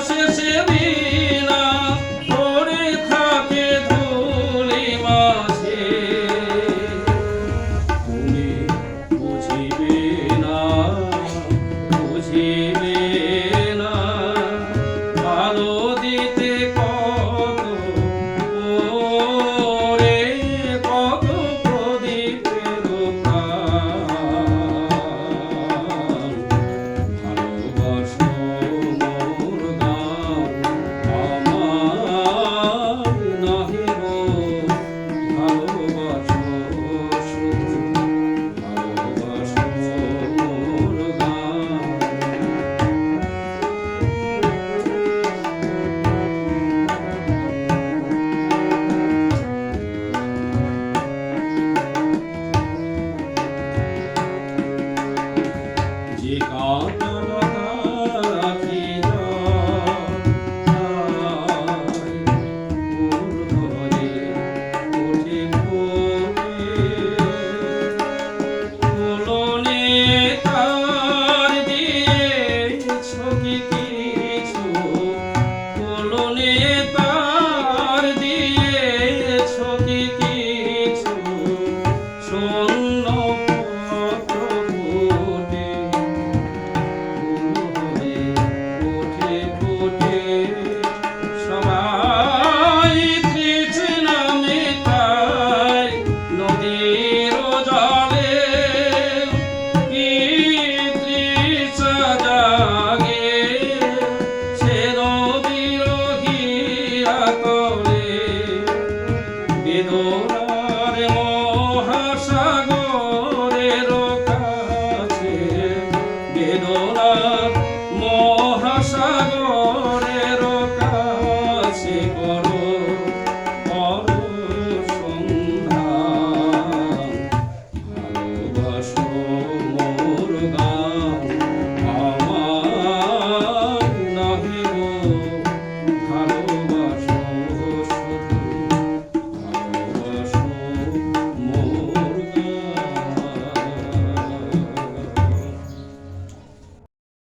sevse করুণার মহাসাগরের কাছে বেদনা